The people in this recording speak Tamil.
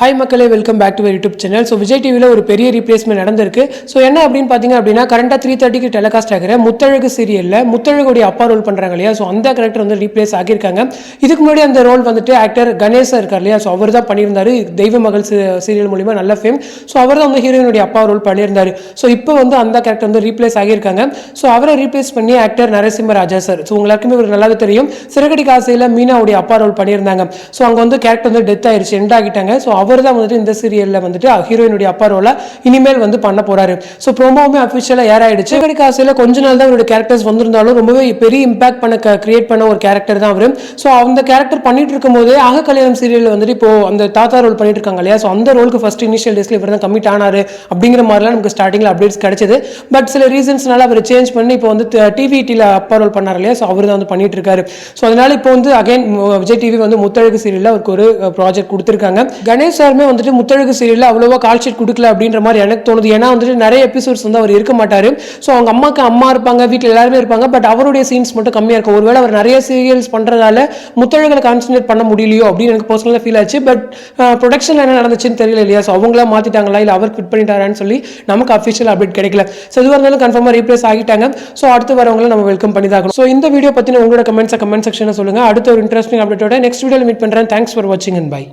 ஹாய் மக்களே welcome back to YouTube channel so Vijay டிவியில் ஒரு பெரிய ரீப்ளேஸ்மெண்ட் நடந்திருக்கு. ஸோ என்ன அப்படின்னு பார்த்தீங்க அப்படின்னா கரண்டாக த்ரீ தேர்ட்டிக்கு டெலிகாஸ்ட் ஆகிற முத்தழகு சீரியலில் முத்தழகுடைய அப்பா ரோல் பண்ணுறாங்க இல்லையா? ஸோ அந்த கேரக்டர் வந்து ரீப்ளேஸ் ஆகியிருக்காங்க. இதுக்கு முன்னாடி அந்த ரோல் வந்துட்டு ஆக்டர் கணேஷ் இருக்கார் இல்லையா? ஸோ அவர் தான் பண்ணியிருந்தார். தெய்வ மகள் சீரியல் மூலிமா நல்ல ஃபேம் ஸோ அவர் தான் வந்து ஹீரோயினுடைய அப்பா ரோல் பண்ணியிருந்தார். ஸோ இப்போ வந்து அந்த கேரக்டர் வந்து ரீப்ளேஸ் ஆகியிருக்காங்க. ஸோ அவரை ரீப்ளேஸ் பண்ணி actor Narasimha Raja sir so எல்லாருக்குமே ஒரு நல்லாவே தெரியும். சிறகடி காசையில் மீனாவுடைய அப்பா ரோல் பண்ணியிருந்தாங்க. ஸோ அங்கே வந்து கேரக்டர் வந்து டெத் ஆயிருச்சு எண்ட் ஆகிட்டாங்க. ஸோ அவர் தான் வந்துட்டு இந்த சீரியலில் வந்துட்டு ஹீரோயினுடைய அப்பா ரோலை இனிமேல் வந்து பண்ண போறாரு. ஸோ ப்ரோமோவுமே அஃபிஷியலாக ஏர் ஆயிடுச்சு சிறகடி காசையில் கொஞ்ச நாள் தான் அவருடைய கேரக்டர்ஸ் வந்திருந்தாலும் ரொம்பவே பெரிய இம்பாக்ட் பண்ண கிரியேட் பண்ண ஒரு கேரக்டர் தான் அவர். ஸோ அந்த கேரக்டர் பண்ணிட்டு இருக்கும்போதே ஆக கல்யாணம் சீரியலில் வந்துட்டு இப்போ அந்த தாத்தா ரோல் பண்ணிட்டு இருக்காங்க இல்லையா? ஸோ அந்த ரோலுக்கு ஃபர்ஸ்ட் இனிஷியல் டேஸ்ல இவர் தான் கமிட் ஆனாரு அப்படிங்கிற மாதிரிலாம் நமக்கு ஸ்டார்டிங்கில் அப்டேட்ஸ் கிடைச்சது. பட் சில ரீசன்ஸ்னால அவர் சேஞ்ச் பண்ணி இப்போ வந்து டிவிடியில் அப்பா ரோல் பண்ணார் இல்லையா? ஸோ அவர் தான் வந்து பண்ணிட்டு இருக்காரு. ஸோ அதனால இப்போ வந்து அகைன் விஜய் டிவி வந்து முத்தழகு சீரியலில் அவருக்கு ஒரு ப்ராஜெக்ட் கொடுத்துருக்காங்க. கணேஷ் சாருமே வந்துட்டு முத்தழகு சீரியலில் அவ்வளோவா கால் ஷீட் கொடுக்கல அப்படின்ற மாதிரி எனக்கு தோணுது. ஏன்னா வந்துட்டு நிறைய எபிசோட்ஸ் வந்து அவர் இருக்க மாட்டார். ஸோ அவங்க அம்மாக்கு அம்மா இருப்பாங்க வீட்டில் எல்லாருமே இருப்பாங்க. பட் அவருடைய சீன்ஸ் மட்டும் கம்மியாக இருக்கும். ஒருவேளை அவர் நிறைய சீரியல்ஸ் பண்ணுறதால முத்தழகளை கான்சன்ட்ரேட் பண்ண முடியலையோ அப்படின்னு எனக்கு பர்சனலாக ஃபீல் ஆச்சு. பட் ப்ரொடக்ஷனில் என்ன நடந்துச்சுன்னு தெரியல இல்லையா? ஸோ அவங்களா மாற்றிட்டாங்களா இல்லை அவர் ஃபிட் பண்ணிட்டாரான்னு சொல்லி நமக்கு அஃபிஷியல் அப்டேட் கிடைக்கல. ஸோ எதுவாக இருந்தாலும் கன்ஃபார்மாக ரீப்ளேஸ் ஆகிட்டாங்க. ஸோ அடுத்து வரவங்களை நம்ம வெல்கம் பண்ணி தான் ஸோ இந்த வீடியோ பற்றின உங்களோட கமெண்ட்ஸை கமெண்ட் செக்ஷனில் சொல்லுங்கள் அடுத்த ஒரு இன்ட்ரெஸ்டிங் அப்டேட்டோட நெக்ஸ்ட் வீடியோவில் மீட் பண்ணுறேன் தேங்க்ஸ் ஃபார் வாட்சிங் அண்ட் பை